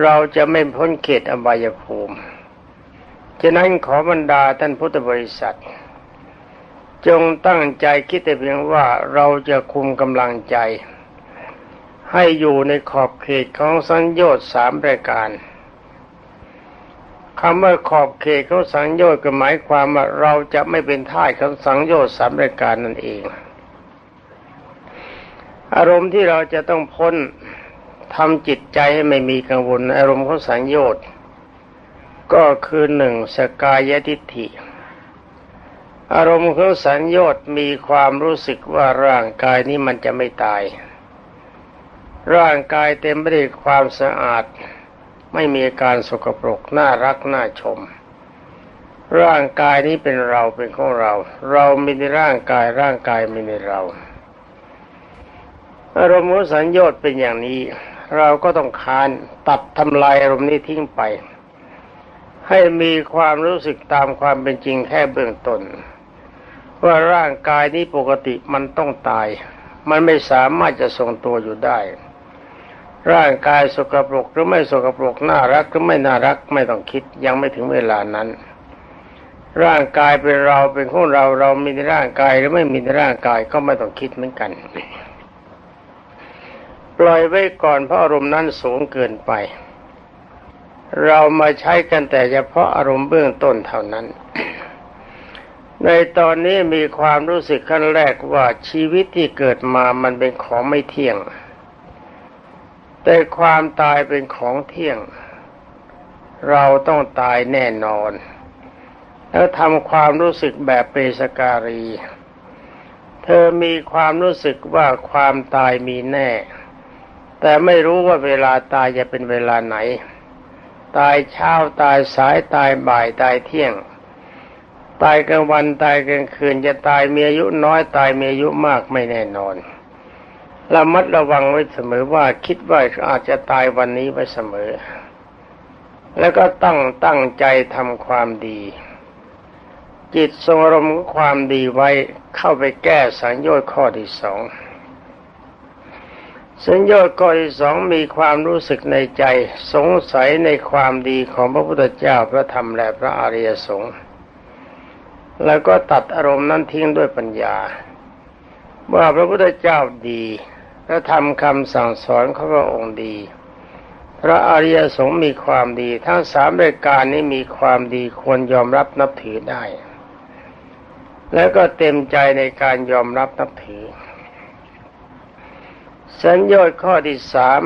เราจะไม่พ้นเขตอบายภูมิ ฉะนั้นขอบรรดาท่านพุทธบริษัท จงตั้งใจคิดแต่เพียงว่าเราจะคุมกำลังใจ ให้อยู่ในขอบเขตของสัญญาสามรายการคำว่าขอบเขตของสังโยชน์ก็หมายความว่าเราจะไม่เป็นท่ายของสังโยชน์สามรายการนั่นเอง อารมณ์ที่เราจะต้องพ้น ทำจิตใจให้ไม่มีกังวลอารมณ์ของสังโยชน์ก็คือหนึ่งสกายทิฏฐิ อารมณ์ของสัญญา์มีความรู้สึกว่าร่างกายนี้มันจะไม่ตาย ร่างกายเต็มไปด้วยความสะอาด ไม่มีการสกปรกน่ารักน่าชม ร่างกายนี้เป็นเราเป็นของเรา เรามีในร่างกายร่างกายมีในเราอารมณ์สัญญาเป็นอย่างนี้ เราก็ต้องคานตัดทำลายอารมณ์นี้ทิ้งไป ให้มีความรู้สึกตามความเป็นจริงแค่เบื้องต้นว่าร่างกายนี้ปกติมันต้องตาย มันไม่สามารถจะทรงตัวอยู่ได้ ร่างกายสกปรกหรือไม่สกปรกน่ารักหรือไม่น่ารักไม่ต้องคิดยังไม่ถึงเวลานั้น ร่างกายเป็นเราเป็นของเราเรามีในร่างกายหรือไม่มีในร่างกายก็ไม่ต้องคิดเหมือนกัน ล่อยไว้ก่อนเพราะอารมณ์นั้นสูงเกินไป เรามาใช้กันแต่เฉพาะอารมณ์เบื้องต้นเท่านั้น ในตอนนี้มีความรู้สึกขั้นแรกว่าชีวิตที่เกิดมามันเป็นของไม่เที่ยง แต่ความตายเป็นของเที่ยง เราต้องตายแน่นอน แล้วทำความรู้สึกแบบเปสการีเธอมีความรู้สึกว่าความตายมีแน่ แต่ไม่รู้ว่าเวลาตายจะเป็นเวลาไหน ตายเช้าตายสายตายบ่ายตายเที่ยง ตายกลางวันตายกลางคืนจะตายมีอายุน้อยตายมีอายุมากไม่แน่นอนระมัดระวังไว้เสมอว่าคิดว่าอาจจะตายวันนี้ไว้เสมอ แล้วก็ตั้งตั้งใจทำความดี จิตทรงอารมณ์ความดีไว้เข้าไปแก้สังโยชน์ข้อที่สอง สัญญาข้อที่สองมีความรู้สึกในใจสงสัยในความดีของพระพุทธเจ้าพระธรรมและพระอริยสงฆ์แล้วก็ตัดอารมณ์นั้นทิ้งด้วยปัญญา ว่าพระพุทธเจ้าดีและทำคำสั่งสอนของพระองค์ดี พระอริยสงฆ์มีความดี ทั้งสามรายการนี้มีความดีควรยอมรับนับถือได้ แล้วก็เต็มใจในการยอมรับนับถือ สัญญาข้อที่สาม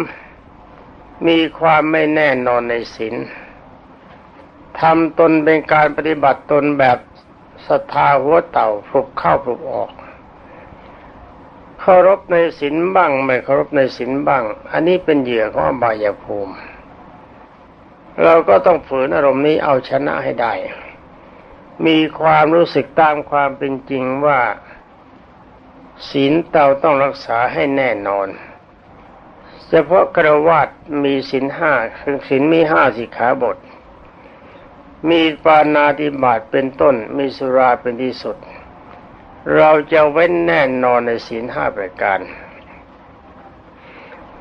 มีความไม่แน่นอนในศีลทำตนเป็นการปฏิบัติตนแบบศรัทธาหัวเต่าปลุกเข้าปลุกออกเคารพในศีลบ้าง ไม่เคารพในศีลบ้าง อันนี้เป็นเหยื่อของอบายภูมิ เราก็ต้องฝืนอารมณ์นี้เอาชนะให้ได้ มีความรู้สึกตามความเป็นจริงว่า ศีลเราต้องรักษาให้แน่นอน เฉพาะกระวาดมีศีลห้าคือศีลมีห้าสิกขาบท มีปานาติบาตเป็นต้น มีสุราเป็นที่สุด เราจะเว้นแน่นอนในศีลห้าประการ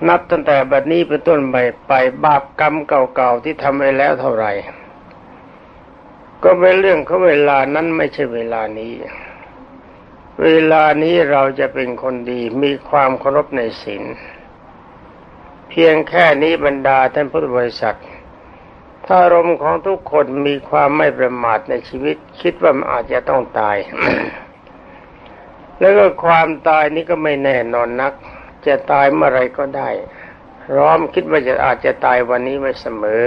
นับตั้งแต่บัดนี้เป็นต้นไปไปบาปกรรมเก่าๆที่ทำไปแล้วเท่าไหร่ ก็เป็นเรื่องของเวลานั้นไม่ใช่เวลานี้ เวลานี้เราจะเป็นคนดีมีความเคารพในศีลเพียงแค่นี้บรรดาท่านพุทธบริษัท ถ้าอารมณ์ของทุกคนมีความไม่ประมาทในชีวิต คิดว่ามันอาจจะต้องตาย แล้วก็ความตายนี้ก็ไม่แน่นอนนัก จะตายเมื่อไรก็ได้ร้อมคิดว่าจะอาจจะตายวันนี้ไว้เสมอ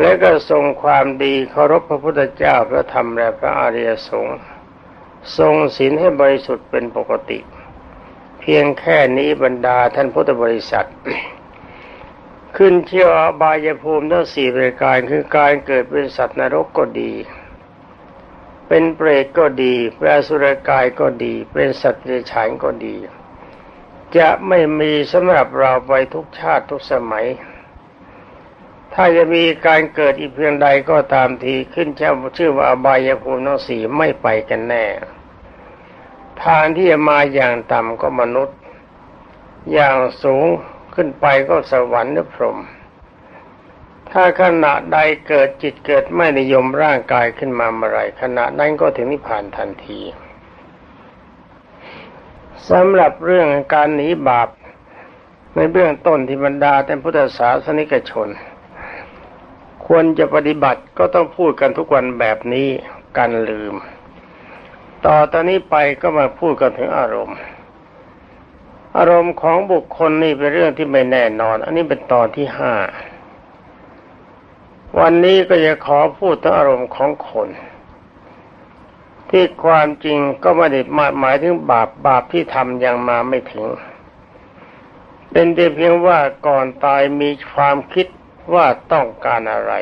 แล้วก็ทรงความดีเคารพพระพุทธเจ้าพระธรรมและพระอริยสงฆ์ ทรงศีลให้บริสุทธิ์เป็นปกติ เพียงแค่นี้บรรดาท่านพุทธบริษัท ขึ้นเที่ยวอบายภูมิทั้งสี่รายการคือการเกิดเป็นสัตว์นรกก็ดี เป็นเปรตก็ดีเป็นอสุรกายก็ดี เป็นสัตว์เดรัจฉานก็ดี จะไม่มีสำหรับเราไปทุกชาติทุกสมัย ถ้าจะมีการเกิดอีกเพียงใดก็ตามทีขึ้นชื่อว่าอบายภูมิทั้งสี่ไม่ไปกันแน่ ทางที่จะมาอย่างต่ำก็มนุษย์ อย่างสูงขึ้นไปก็สวรรค์หรือพรหมถ้าขณะใดเกิดจิตเกิดไม่นิยมร่างกายขึ้นมาเมื่อไรขณะนั้นก็ถึงนิพพานทันทีสำหรับเรื่องการหนีบาปในเบื้องต้นที่บรรดาท่พุทธศาสนิกชน ควรจะปฏิบัติก็ต้องพูดกันทุกวันแบบนี้กันลืม ต่อตอนนี้ไปก็มาพูดกันถึงอารมณ์ อารมณ์ของบุคคลนี่เป็นเรื่องที่ไม่แน่นอน อันนี้เป็นตอนที่ห้าวันนี้ก็จะขอพูดถึงอารมณ์ของคน ที่ความจริงก็ไม่ได้หมายถึงบาปบาปที่ทำยังมาไม่ถึง เป็นแต่เพียงว่าก่อนตายมีความคิด ว่าต้องการอะไร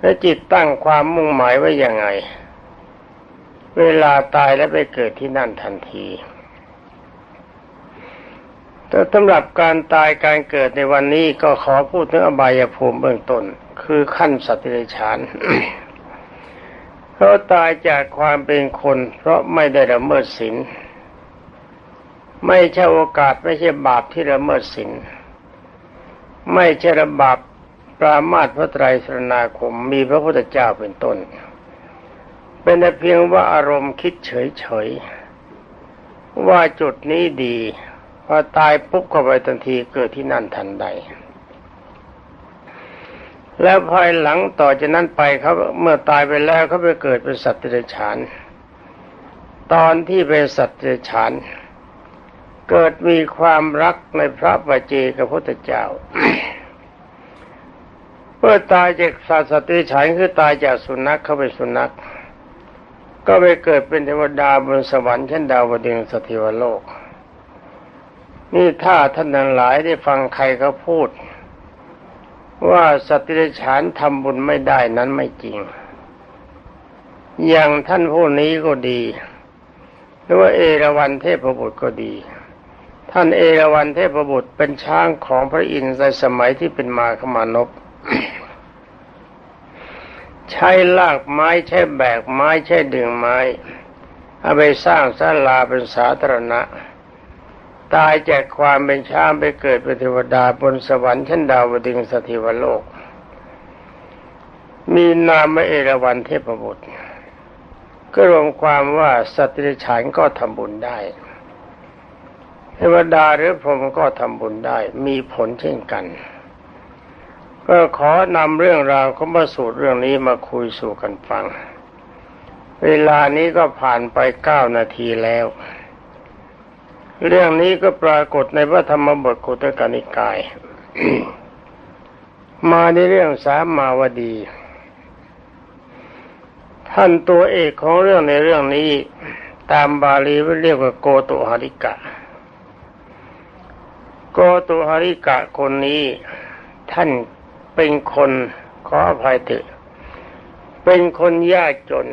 และจิตตั้งความมุ่งหมายไว้ยังไง เวลาตายแล้วไปเกิดที่นั่นทันทีแต่สำหรับการตายการเกิดในวันนี้ก็ขอพูดถึงอบายภูมิเบื้องต้น คือขั้นสัตว์เดรัจฉานเขาตายจากความเป็นคน เพราะไม่ได้ละเมิดศีลไม่ใช่โอกาสไม่ใช่บาปที่ละเมิดศีล ไม่ใช่ระบาปปรามาตพระไตรสรณาคมมีพระพุทธเจ้าเป็นต้น เป็นแต่เพียงว่าอารมณ์คิดเฉยๆ ว่าจุดนี้ดีพอตายปุ๊บเข้าไปทันทีเกิดที่นั่นทันใด แล้วภายหลังต่อจากนั้นไปเขาเมื่อตายไปแล้วเขาไปเกิดเป็นสัตว์เดรัจฉาน ตอนที่เป็นสัตว์เดรัจฉาน เกิดมีความรักในพระบัจเจกพุทธเจ้า เมื่อตายจากสัตว์เดรัจฉานคือตายจากสุนัขเข้าไปสุนัข ก็ไปเกิดเป็นเทวดาบนสวรรค์เชั้นดาวดึงสถิวโลก นี่ถ้าท่านทั้งหลายได้ฟังใครเขาพูด ว่าสัตว์เดรัจฉานทำบุญไม่ได้นั้นไม่จริง อย่างท่านผู้นี้ก็ดีหรือว่าเอราวัณเทพบุตรก็ดี ท่านเอราวัณเทพบุตรเป็นช้างของพระอินทร์ในสมัยที่เป็นมาขมานพใช้ลากไม้ใช้แบกไม้ใช้ดึงไม้เอาไปสร้างศาลาเป็นสาธารณะ ตายจากความเป็นช้างไปเกิดเป็นเทวดาบนสวรรค์ชั้นดาวดึงสถิวโลก มีนามว่าเอราวัณเทพบุตรก็รวมความว่าสัตว์เดรัจฉานก็ทำบุญได้ เทวดาหรือพรหมก็ทำบุญได้มีผลเช่นกัน ก็ขอนำเรื่องราวของมาสูตรเรื่องนี้มาคุยสู่กันฟัง เวลานี้ก็ผ่านไปเก้านาทีแล้ว เรื่องนี้ก็ปรากฏในพระธรรมบทกุตกนิกาย มาในเรื่องสามมาวดี ท่านตัวเอกของเรื่องในเรื่องนี้ ตามบาลีเรียกว่าโกตุหาริกะ โกตุหาริกะคนนี้ท่านเป็นคนขออภัยเถอะเป็นคนยากจน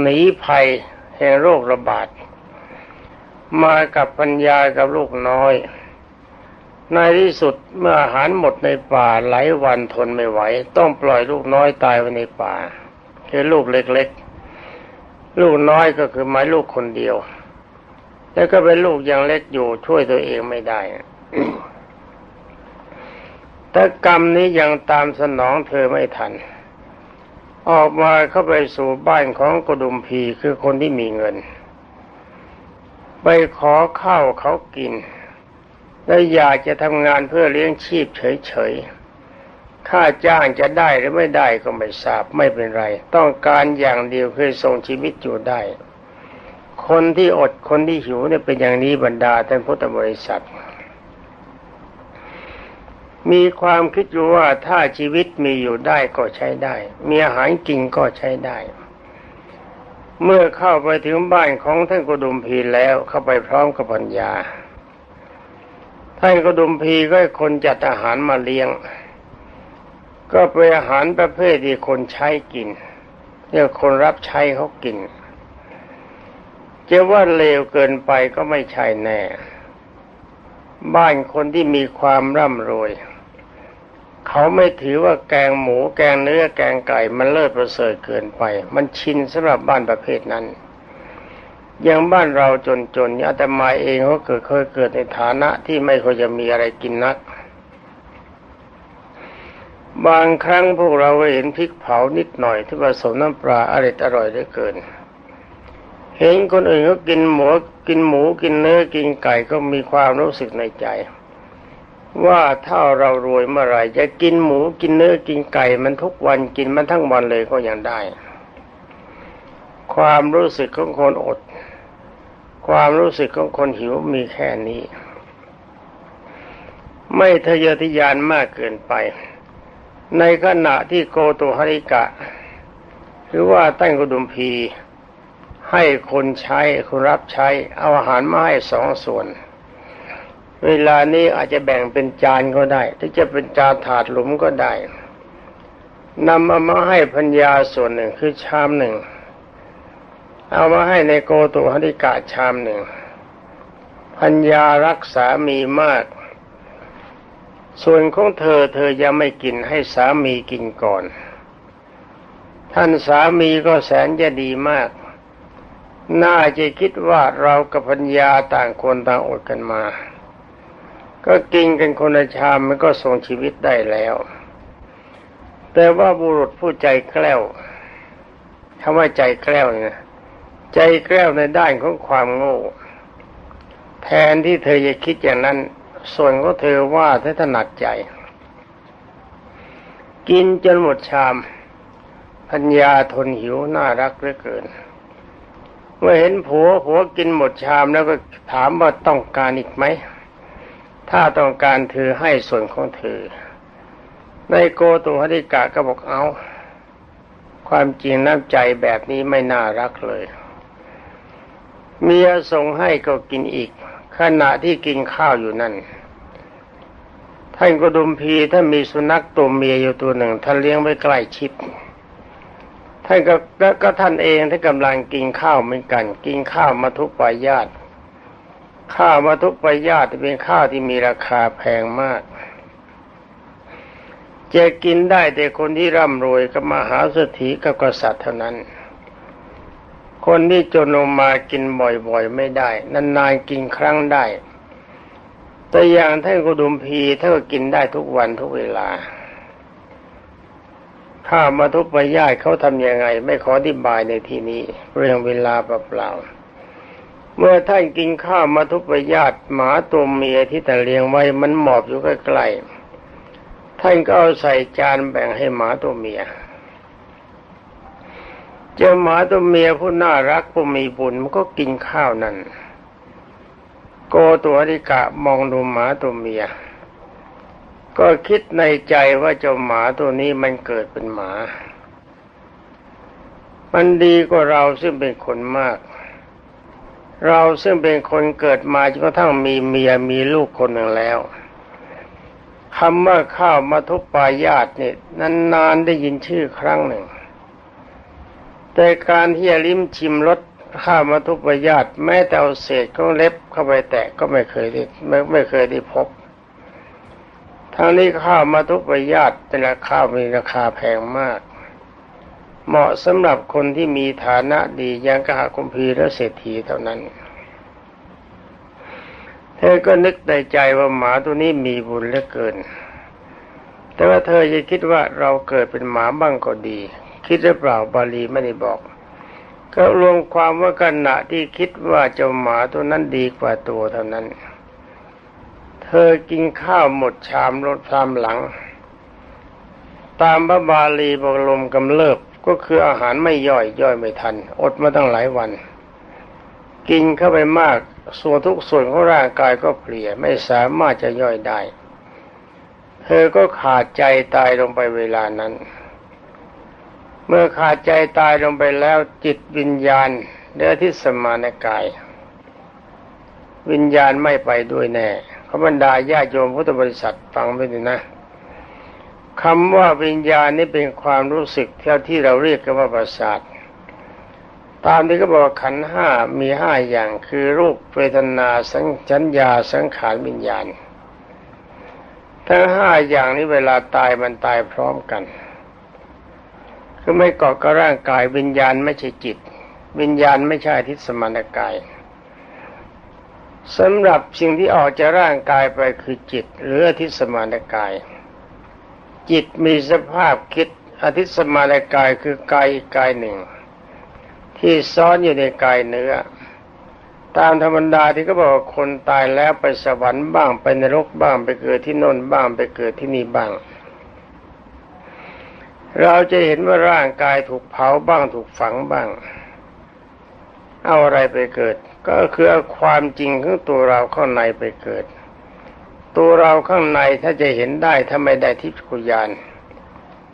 หนีภัยแห่งโรคระบาด มากับปัญญากับลูกน้อย ในที่สุดเมื่ออาหารหมดในป่าหลายวันทนไม่ไหว ต้องปล่อยลูกน้อยตายไว้ในป่าคือลูกเล็ก ๆ ลูกน้อยก็คือหมายลูกคนเดียว แล้วก็เป็นลูกยังเล็กอยู่ช่วยตัวเองไม่ได้แต่กรรมนี้ยังตามสนองเธอไม่ทัน ออกมาเข้าไปสู่บ้านของกดุมพีคือคนที่มีเงิน ไปขอข้าวเขากิน และอยากจะทำงานเพื่อเลี้ยงชีพเฉยๆ ค่าจ้างจะได้หรือไม่ได้ก็ไม่ทราบไม่เป็นไร ต้องการอย่างเดียวคือส่งชีวิตอยู่ได้ คนที่อดคนที่หิวเนี่ยเป็นอย่างนี้บรรดาท่านพุทธบริษัท มีความคิดอยู่ว่าถ้าชีวิตมีอยู่ได้ก็ใช้ได้ มีอาหารกินก็ใช้ได้ เมื่อเข้าไปถึงบ้านของท่านกุดุมพีแล้วเข้าไปพร้อมกับปัญญา ท่านกุดุมพีก็คนจัดอาหารมาเลี้ยง ก็เป็นอาหารประเภทที่คนใช้กินเรียกคนรับใช้เขากิน จะว่าเลวเกินไปก็ไม่ใช่แน่ บ้านคนที่มีความร่ำรวย เขาไม่ถือว่าแกงหมูแกงเนื้อแกงไก่มันเลิศประเสริฐเกินไป มันชินสำหรับบ้านประเภทนั้นอย่างบ้านเราจนๆอาตมาเองก็เกิดเคยเกิดในฐานะที่ไม่ค่อยจะมีอะไรกินนัก บางครั้งพวกเราเห็นพริกเผานิดหน่อยที่ผสมน้ำปลาอร่อยอร่อยเหลือเกิน เห็นคนอื่นเขากินหมูกินหมูกินเนื้อกินไก่ก็มีความรู้สึกในใจ ว่าถ้าเรารวยเมื่อไรจะกินหมูกินเนื้อกินไก่ มันทุกวันกินมันทั้งวันเลยก็ยังได้ ความรู้สึกของคนอด ความรู้สึกของคนหิวมีแค่นี้ ไม่ทะเยอทะยานมากเกินไป ในขณะที่โกตุหริกะ หรือว่าตั้งกุดุมพี ให้คนใช้คนรับใช้เอาอาหารมาให้สองส่วน เวลานี้อาจจะแบ่งเป็นจานก็ได้หรือจะเป็นจานถาดหลุมก็ได้นำเอามาให้พัญญาส่วนหนึ่งคือชามหนึ่ง เอามาให้ในโกตุหริกะชามหนึ่งพัญญารักษามีมาก ส่วนของเธอเธอยังไม่กินให้สามีกินก่อน ท่านสามีก็แสนจะดีมาก น่าจะคิดว่าเรากับพัญญาต่างคนต่างอดกันมา ก็กินกันคนละชามมันก็ส่งชีวิตได้แล้ว แต่ว่าบุรุษผู้ใจแกล้วคำว่าใจแกล้วเนี่ยใจแกล้วในด้านของความโง่ แทนที่เธอจะคิดอย่างนั้น ส่วนของเธอว่าเธอถนัดใจ กินจนหมดชาม พัญญาทนหิวน่ารักเหลือเกิน เมื่อเห็นผัวผัวกินหมดชามแล้วก็ถามว่าต้องการอีกไหม ถ้าต้องการเธอให้ส่วนของเธอ ในโกตุหริกะก็บอกเอา ความจริงน้ำใจแบบนี้ไม่น่ารักเลย เมียส่งให้ก็กินอีก ขณะที่กินข้าวอยู่นั่นท่านกดุมพีถ้ามีสุนัขตัวเมียอยู่ตัวหนึ่งท่านเลี้ยงไว้ใกล้ชิด ท่านก็ก็ท่านเองท่านกำลังกินข้าวเหมือนกัน กินข้าวมาทุกปายาตข้าวมาทุกปายาตเป็นข้าวที่มีราคาแพงมาก จะกินได้แต่คนที่ร่ำรวยกับมหาเศรษฐีกับกษัตริย์เท่านั้น คนที่จนลงมากินบ่อยๆไม่ได้ นานๆกินครั้งได้แต่อย่างท่านกุดุมพีท่านก็กินได้ทุกวันทุกเวลา ข้ามาทุกปายาตเขาทำยังไง ไม่ขออธิบายในที่นี้ เรื่องเวลาเปล่าเมื่อท่านกินข้าวมาทุกปายาตหมาตัวเมียที่แต่เลี้ยงไว้มันหมอบอยู่ใกล้ๆท่านก็เอาใส่จานแบ่งให้หมาตัวเมียเจ้าหมาตัวเมียผู้น่ารักผู้มีบุญมันก็กินข้าวนั่นโกตัวริกะมองดูหมาตัวเมีย ก็คิดในใจว่าเจ้าหมาตัวนี้มันเกิดเป็นหมา มันดีกว่าเราซึ่งเป็นคนมาก เราซึ่งเป็นคนเกิดมาจนกระทั่งมีเมียมีลูกคนหนึ่งแล้วคำว่าข้าวมาทุปปายาตเนี่ยนานๆได้ยินชื่อครั้งหนึ่ง แต่การที่จะลิ้มชิมรสข้าวมาทุปปายาตแม้แต่เอาเศษของเล็บเข้าไปแตะก็ไม่เคยได้ไม่ไม่เคยได้พบ ทางนี้ข้าวมาทุกประหยัดแต่ละข้าวมีราคาแพงมาก เหมาะสำหรับคนที่มีฐานะดีย่างกหคุมพีและเศรษฐีเท่านั้น เธอก็นึกในใจว่าหมาตัวนี้มีบุญเหลือเกิน แต่ว่าเธอจะคิดว่าเราเกิดเป็นหมาบ้างก็ดี คิดหรือเปล่าบาลีไม่ได้บอกก็รวมความว่าขณะที่คิดว่าเจ้าหมาตัวนั้นดีกว่าตัวเท่านั้น เธอกินข้าวหมดชามรถพรามหลัง ตามพระบาลีบอกลมกำเริบก็คืออาหารไม่ย่อยย่อยไม่ทัน อดมาตั้งหลายวัน กินเข้าไปมาก ส่วนทุกส่วนของร่างกายก็เปลี่ยไม่สามารถจะย่อยได้ เธอก็ขาดใจตายลงไปเวลานั้น เมื่อขาดใจตายลงไปแล้วจิตวิญญาณเดือที่สมานกาย วิญญาณไม่ไปด้วยแน่ ขาบรรดาญาโยมพุทธบริษัทฟังไปดูนะคำว่าวิญญาณนี่เป็นความรู้สึกเท่าที่เราเรียกกันว่าประสาทตามที่เขาบอกขันห้ามีห้าอย่างคือรูปเวทนาสัญชัญญาสังขารวิญญาณ ทั้งห้าอย่างนี้เวลาตายมันตายพร้อมกันคือไม่เกาะกับร่างกายวิญญาณไม่ใช่จิต วิญญาณไม่ใช่ทิศสมานกาย สำหรับสิ่งที่ออกจากร่างกายไปคือจิตหรืออทิสมานกาย จิตมีสภาพคิดอธิสมานกายคือกายกายหนึ่ง ที่ซ้อนอยู่ในกายเนื้อ ตามธรรมดาที่เขาบอกคนตายแล้วไปสวรรค์บ้างไปนรกบ้างไปเกิดที่โน่นบ้างไปเกิดที่นี่บ้าง เราจะเห็นว่าร่างกายถูกเผาบ้างถูกฝังบ้าง เอาอะไรไปเกิด ก็คือเอาความจริงของตัวเราข้างในไปเกิด ตัวเราข้างในถ้าจะเห็นได้ถ้าไม่ได้ทิพยกุญาน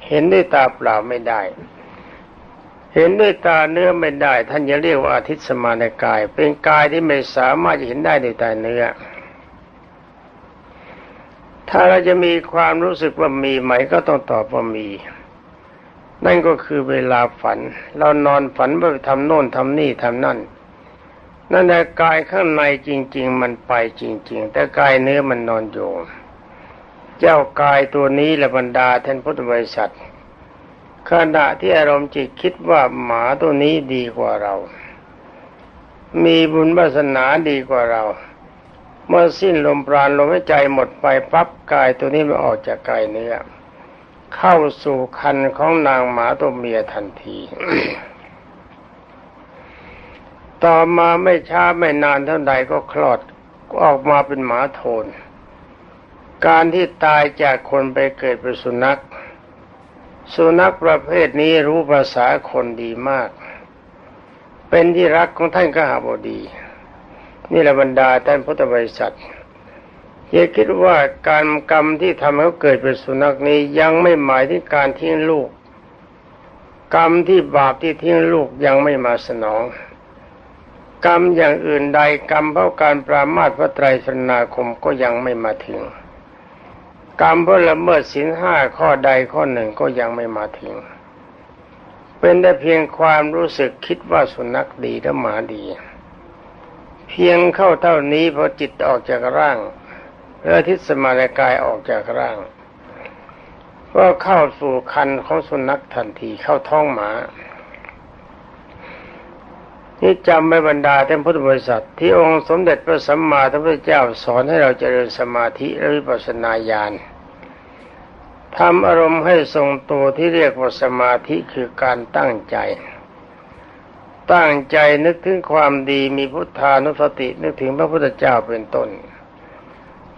เห็นด้วยตาเปล่าไม่ได้ เห็นด้วยตาเนื้อไม่ได้ ท่านจะเรียกว่าอาทิตย์สมานกาย เป็นกายที่ไม่สามารถจะเห็นได้ด้วยตาเนื้อ ถ้าเราจะมีความรู้สึกว่ามีไหมก็ต้องตอบว่ามี นั่นก็คือเวลาฝัน เรานอนฝันว่าไปทำโน่นทำนี่ทำนั่น นั่นแหละกายข้างในจริง ๆ มันไปจริง ๆ แต่กายเนื้อมันนอนอยู่ เจ้ากายตัวนี้และบรรดาท่านพุทธบริษัทขณะที่อารมณ์จิตคิดว่าหมาตัวนี้ดีกว่าเรา มีบุญวาสนาดีกว่าเรา เมื่อสิ้นลมปราณลมหายใจหมดไปปั๊บกายตัวนี้มันออกจากกายเนื้อเข้าสู่คันของนางหมาตัวเมียทันที ต่อมาไม่ช้าไม่นานเท่าใดก็คลอดออกมาเป็นหมาโทน การที่ตายจากคนไปเกิดเป็นสุนัข สุนัขประเภทนี้รู้ภาษาคนดีมาก เป็นที่รักของท่านกหาบดี นี่แหละบรรดาท่านพุทธบริษัทอย่าคิดว่าการกรรมที่ทำให้เขาเกิดเป็นสุนัขนี้ยังไม่หมายถึงการทิ้งลูก กรรมที่บาปที่ทิ้งลูกยังไม่มาสนอง กรรมอย่างอื่นใดกรรมเพราะการปรามาสพระไตรสนาคมก็ยังไม่มาถึง กรรมเพราะละเมิดศีลห้าข้อใดข้อหนึ่งก็ยังไม่มาถึง เป็นแต่เพียงความรู้สึกคิดว่าสุนัขดีและหมาดี เพียงเข้าเท่านี้พอจิตออกจากร่างเรือทิศสมานกายออกจากร่าง ก็เข้าสู่คันของสุนัขทันทีเข้าท้องหมา นี่จำไม่บรรดาท่านพุทธบริษัท ที่องค์สมเด็จพระสัมมาสัมพุทธเจ้าสอนให้เราเจริญสมาธิและวิปัสสนาญาณทำอารมณ์ให้ทรงตัวที่เรียกว่าสมาธิคือการตั้งใจ ตั้งใจนึกถึงความดีมีพุทธานุสตินึกถึงพระพุทธเจ้าเป็นต้น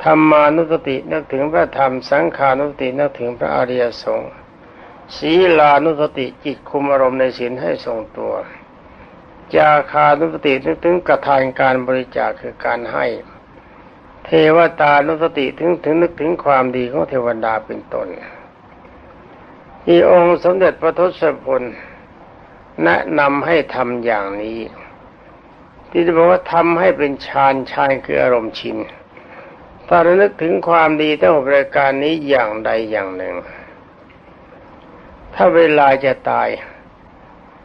ธรรมานุสตินึกถึงพระธรรมสังขานุสตินึกถึงพระอริยสงฆ์ศีลานุสติจิตคุมอารมณ์ในศีลให้ทรงตัว จาคานุสตินึกถึงกระทานการบริจาคคือการให้ เทวตานุสติถึงถึงนึกถึงความดีของเทวดาเป็นต้นที่องค์สมเด็จพระทศพลแนะนำให้ทำอย่างนี้ ที่จะบอกว่าทำให้เป็นฌานฌานคืออารมณ์ชินถ้าเรานึกถึงความดีทั้งหกรายการนี้อย่างใดอย่างหนึ่ง ถ้าเวลาจะตาย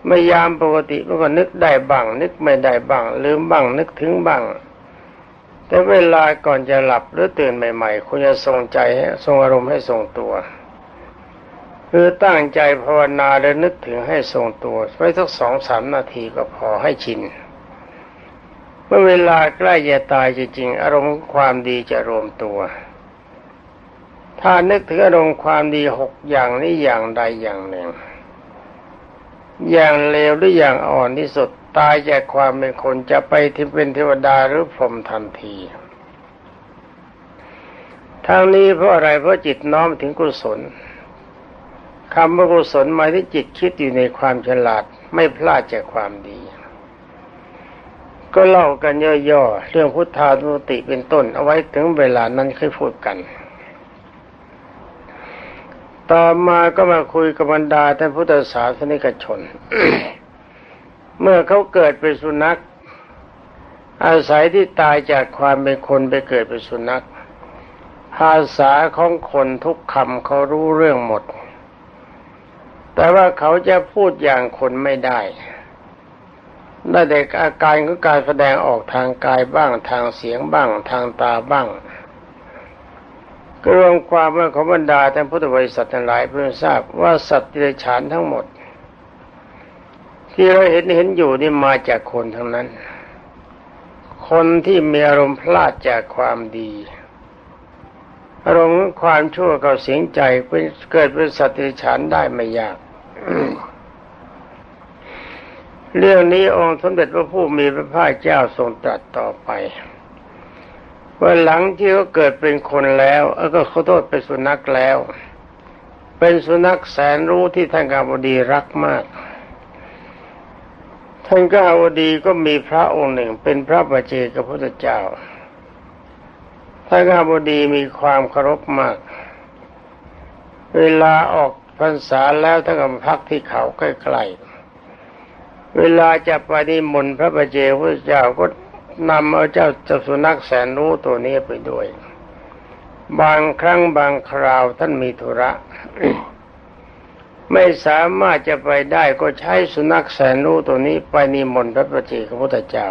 ไม่ยามปกติมันก็นึกได้บ้าง นึกไม่ได้บ้าง ลืมบ้างนึกถึงบ้าง แต่เวลาก่อนจะหลับหรือตื่นใหม่ ๆ คุณจะทรงใจให้ทรงอารมณ์ให้ทรงตัวคือตั้งใจภาวนาและนึกถึงให้ทรงตัว ไว้สักสองสามนาทีก็พอให้ชิน เมื่อเวลาใกล้จะตายจริงๆอารมณ์ความดีจะรวมตัว ถ้านึกถึงอารมณ์ความดีหกอย่างนี้อย่างใดอย่างหนึ่ง อย่างเลวหรืออย่างอ่อนที่สุดตายจากความเป็นคนจะไปที่เป็นเทวดาหรือพรหมทันทีทางนี้เพราะอะไรเพราะจิตน้อมถึงกุศลคำว่ากุศลหมายถึงจิตคิดอยู่ในความฉลาดไม่พลาดจากความดี ก็เล่ากันย่อๆเรื่องพุทธานุติเป็นต้นเอาไว้ถึงเวลานั้นค่อยพูดกัน ต่อมาก็มาคุยกับบรรดาท่านพุทธศาสนิกชน เมื่อเขาเกิดเป็นสุนัข อาศัยที่ตายจากความเป็นคนไปเกิดเป็นสุนัข ภาษาของคนทุกคำเขารู้เรื่องหมด แต่ว่าเขาจะพูดอย่างคนไม่ได้ได้แต่อาการของการแสดงออกทางกายบ้างทางเสียงบ้างทางตาบ้าง ก็รวมความว่าขอบรรดาท่านพุทธบริษัททั้งหลายเพื่อทราบว่าสัตว์ที่ฉานทั้งหมด ที่เราเห็นเห็นอยู่นี่มาจากคนทั้งนั้น คนที่มีอารมณ์พลาดจากความดี อารมณ์ความชั่วกับเสียงใจเกิดเป็นสัตว์ที่ฉานได้ไม่ยากเรื่องนี้องค์สมเด็จพระผู้มีพระภาคเจ้าทรงตรัสต่อไป ว่าหลังที่เขาเกิดเป็นคนแล้วเออก็ขอโทษเป็นสุนัขแล้ว เป็นสุนัขแสนรู้ที่ท่านกาบดีรักมาก ท่านกาบดีก็มีพระองค์หนึ่ง เป็นพระบัจเจกพุทธเจ้าท่านกาบดีมีความเคารพมาก เวลาออกพรรษาแล้วท่านก็พักที่เขาใกล้ๆเวลาจะไปนิมนต์พระบัจเจกพุทธเจ้าก็ นำเอาเจ้าเจ้าสุนัขแสนรู้ตัวนี้ไปด้วย บางครั้งบางคราวท่านมีธุระ ไม่สามารถจะไปได้ก็ใช้สุนัขแสนรู้ตัวนี้ไปนิมนต์พระปฏิเจกพุทธเจ้า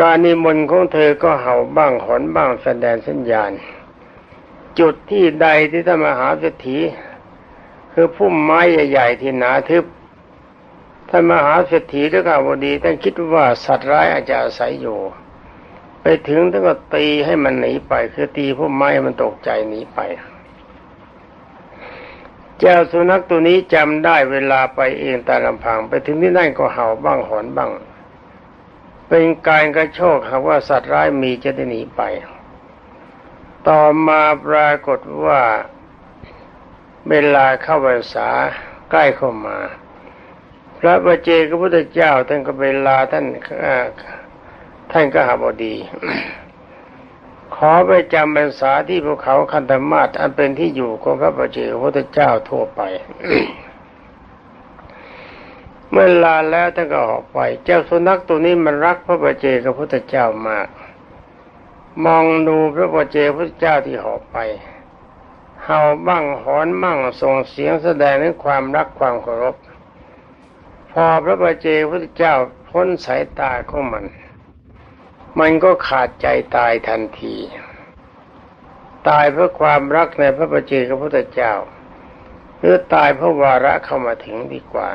การนิมนต์ของเธอก็เห่าบ้างหอนบ้างแสดงสัญญาณ จุดที่ใดที่ท่านมหาเศรษฐีคือพุ่มไม้ใหญ่ ๆ ที่หนาทึบ ท่านมหาเศรษฐีด้วยกาวดีท่านคิดว่าสัตว์ร้ายอาจจะอาศัยอยู่ ไปถึงท่านก็ตีให้มันหนีไป คือตีพวกไม้มันตกใจหนีไป เจ้าสุนัขตัวนี้จำได้เวลาไปเองตาลำพัง ไปถึงที่นั่นก็เห่าบ้างหอนบ้าง เป็นการกระโชกหาว่าสัตว์ร้ายมีจะได้หนีไป ต่อมาปรากฏว่าเวลาเข้าพรรษาใกล้เข้ามา พระบาเจกพุทธเจ้าท่านก็เวลาท่านท่านก็หาบดี ขอไปจำพรรษาที่ภูเขาคันธมาศอันเป็นที่อยู่ของพระบาเจกพุทธเจ้าทั่วไป เมื่อลาแล้วท่านก็ออกไป เจ้าสุนัขตัวนี้มันรักพระบาเจกพุทธเจ้ามาก มองดูพระบาเจกพุทธเจ้าที่หอบไปเห่าบ้างหอนบ้างส่งเสียงแสดงถึงความรักความเคารพ พอพระบาเจพุทธเจ้าพ้นสายตาของมัน มันก็ขาดใจตายทันที ตายเพราะความรักในพระบาเจกับพุทธเจ้า หรือตายเพราะวาระเข้ามาถึงดีกว่า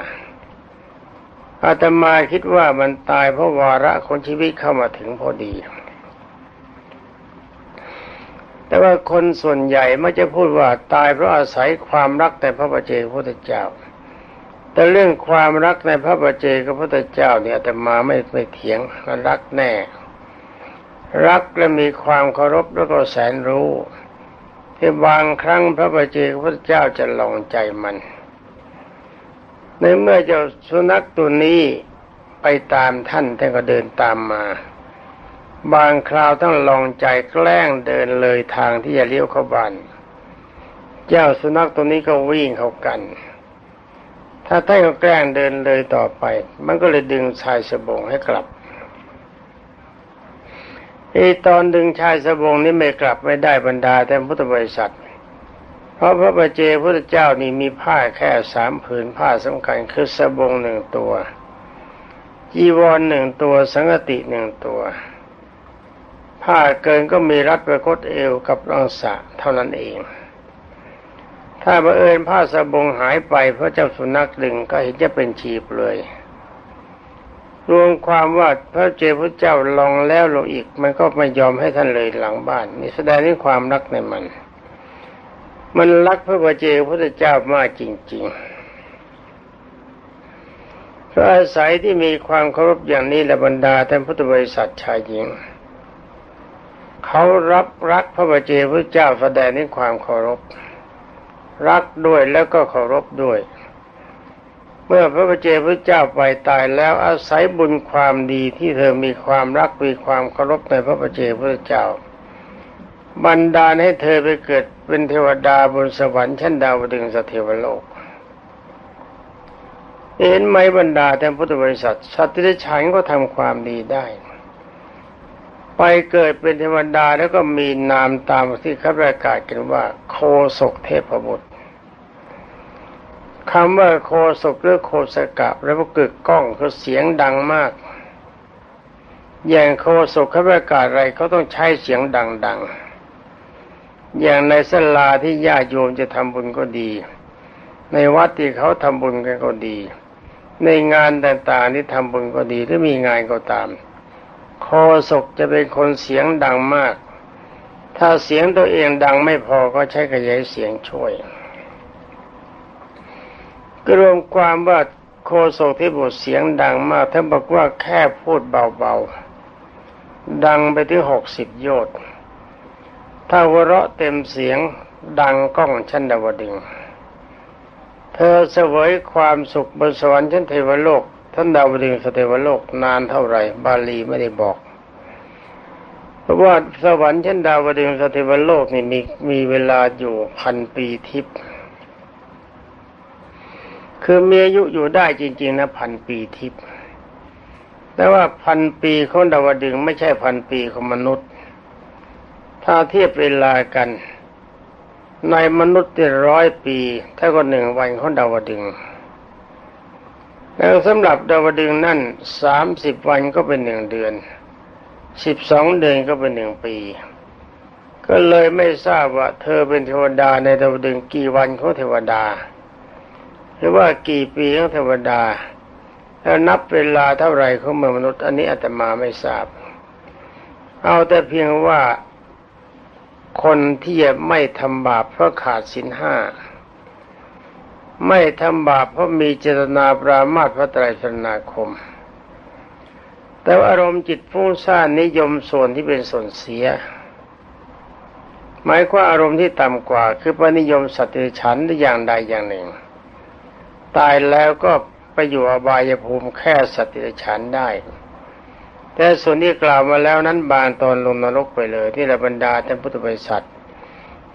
อาตมาคิดว่ามันตายเพราะวาระคนชีวิตเข้ามาถึงพอดี แต่ว่าคนส่วนใหญ่ไม่จะพูดว่าตายเพราะอาศัยความรักในพระบาเจกพุทธเจ้า แต่เรื่องความรักในพระบาเจกับพระเจ้าเนี่ยแต่มาไม่ไม่เถียงรักแน่ รักและมีความเคารพแล้วก็แสนรู้ที่บางครั้งพระบาเจกับพระเจ้าจะลองใจมัน ในเมื่อเจ้าสุนัขตัวนี้ไปตามท่านท่านก็เดินตามมา บางคราวต้องลองใจแกล้งเดินเลยทางที่จะเลี้ยวเข้าบ้าน เจ้าสุนัขตัวนี้ก็วิ่งเข้ากัน ถ้าท่านก็แกล้งเดินเลยต่อไป มันก็เลยดึงชายสบงให้กลับไอตอนดึงชายสบงนี้ไม่กลับไม่ได้บรรดาแต่พุทธบริษัท เพราะพระบาเจพุทธเจ้านี่มีผ้าแค่สามผืนผ้าสำคัญคือสบงหนึ่งตัวจีวรหนึ่งตัวสังกติหนึ่งตัว ผ้าเกินก็มีรัดประคตเอวกับรังสะเท่านั้นเอง ถ้าบังเอิญผ้าสบงหายไปเพราะเจ้าสุนัขดึงก็เห็นจะเป็นชีพเลย รวมความว่าพระเจ้าพระเจ้าลองแล้วลงอีก มันก็ไม่ยอมให้ท่านเลยหลังบ้านนี่แสดงถึงความรักในมัน มันรักพระบาเจ้าพระเจ้ามากจริง ๆพระอาศัยที่มีความเคารพอย่างนี้และบรรดาท่านพุทธบริษัทชายหญิง เขารับรักพระบาเจ้าพระเจ้าแสดงถึงความเคารพ รักด้วยแล้วก็เคารพด้วย เมื่อพระบเจ้าพระเจ้าไปตายแล้วอาศัยบุญความดีที่เธอมีความรักมีความเคารพในพระเจ้าพระเจ้า บันดาลให้เธอไปเกิดเป็นเทวดาบนสวรรค์ชั้นดาวดึงสเทวโลกเห็นไหมบรรดาแต่พุทธบริษัทสัตว์ที่ฉันก็ทำความดีได้ ไปเกิดเป็นเทวดาแล้วก็มีนามตามที่เขาประกาศกันว่า โคศกเทพบุตรคำว่าโคศกหรือโคสกะแล้วก็เกึกก้องคือเสียงดังมาก อย่างโคศกเขาประกาศอะไรเขาต้องใช้เสียงดังๆ อย่างในสลาที่ญาติโยมจะทำบุญก็ดี ในวัดที่เขาทำบุญกันก็ดี ในงานต่างๆที่ทำบุญก็ดีหรือมีงานก็ตาม โคศกจะเป็นคนเสียงดังมาก ถ้าเสียงตัวเองดังไม่พอก็ใช้ขยายเสียงช่วยก็รวมความว่าโคศกที่บทเสียงดังมากท่านบอกว่าแค่พูดเบาๆ ดังไปที่หกสิบโยชน์ถ้าหัวเราะเต็มเสียงดังก้องชั้นดาวดึง เธอเสวยความสุขบนสวรรค์ชั้นเทวโลก ท่านดาวดึงสเทวโลกนานเท่าไหร่ บาลีไม่ได้บอก เพราะว่าสวรรค์ชั้นดาวดึงสเทวโลกนี่มีมีเวลาอยู่พันปีทิพย์คือมีอายุอยู่ได้จริง ๆ นะพันปีทิพย์แต่ว่าพันปีของดาวดึงไม่ใช่พันปีของมนุษย์ ถ้าเทียบเวลากัน ในมนุษย์ที่ร้อยปีถ้าก็หนึ่งวันของดาวดึง แล้วสำหรับดาวดึงนั่นสามสิบวันก็เป็นหนึ่งเดือนสิบสองเดือนก็เป็นหนึ่งปี ก็เลยไม่ทราบว่า เธอเป็นเทวดาในดาวดึงกี่วันของเทวดา หรือว่ากี่ปีของเทวดา แล้วนับเวลาเท่าไรของเมืองมนุษย์ อันนี้อาตมาไม่ทราบ เอาแต่เพียงว่าคนที่ไม่ทำบาปเพราะขาดศีลห้า ไม่ทำบาปเพราะมีเจตนาปรามาตพระไตรสนาคม แต่าอารมณ์จิตฟุ้งซ่านนิยมส่วนที่เป็นส่วนเสีย หมายความอารมณ์ที่ต่ำกว่า คือปณิยมสัตย์ฉันหรืออย่างใดอย่างหนึ่ง ตายแล้วก็ไปอยู่อบายภูมิแค่สติฉันได้ แต่ส่วนที่กล่าวมาแล้วนั้นบางตอนลงนรกไปเลยที่ระบรรดาท่านพุทธบริษัท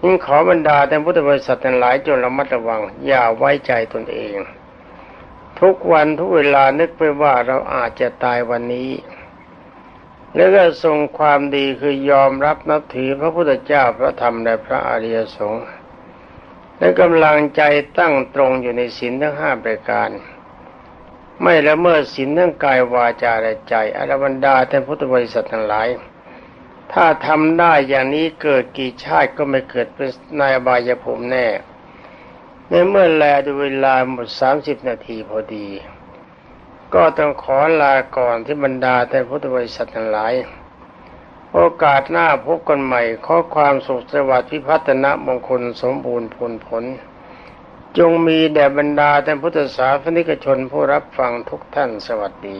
ยิ่งขอบรรดาท่พุทธบริษัททั้งหลายจนระมัดระวัง อย่าไว้ใจตนเอง ทุกวันทุกเวลานึกไปว่าเราอาจจะตายวันนี้ แล้วก็ทรงความดีคือยอมรับนับถือพระพุทธเจ้าพระธรรมและพระอริยสงฆ์และกำลังใจตั้งตรงอยู่ในศีลทั้งห้าประการ ไม่ละเมิดศีลทั้งกายวาจาและใจอรบรรดาท่พุทธบริษัททั้งหลาย ถ้าทำได้อย่างนี้เกิดกี่ชาติก็ไม่เกิดเป็นนายบายภูมิแน่ในเมื่อแลดูเวลาหมดสามสิบนาทีพอดี ก็ต้องขอลาก่อนที่บรรดาแต่พุทธบริษัททั้งหลาย โอกาสหน้าพบกันใหม่ขอความสุขสวัสดิ์พิพัฒนมงคลสมบูรณ์ผลผล จงมีแด่บรรดาท่พุทธศาสนิกชนผู้รับฟังทุกท่านสวัสดี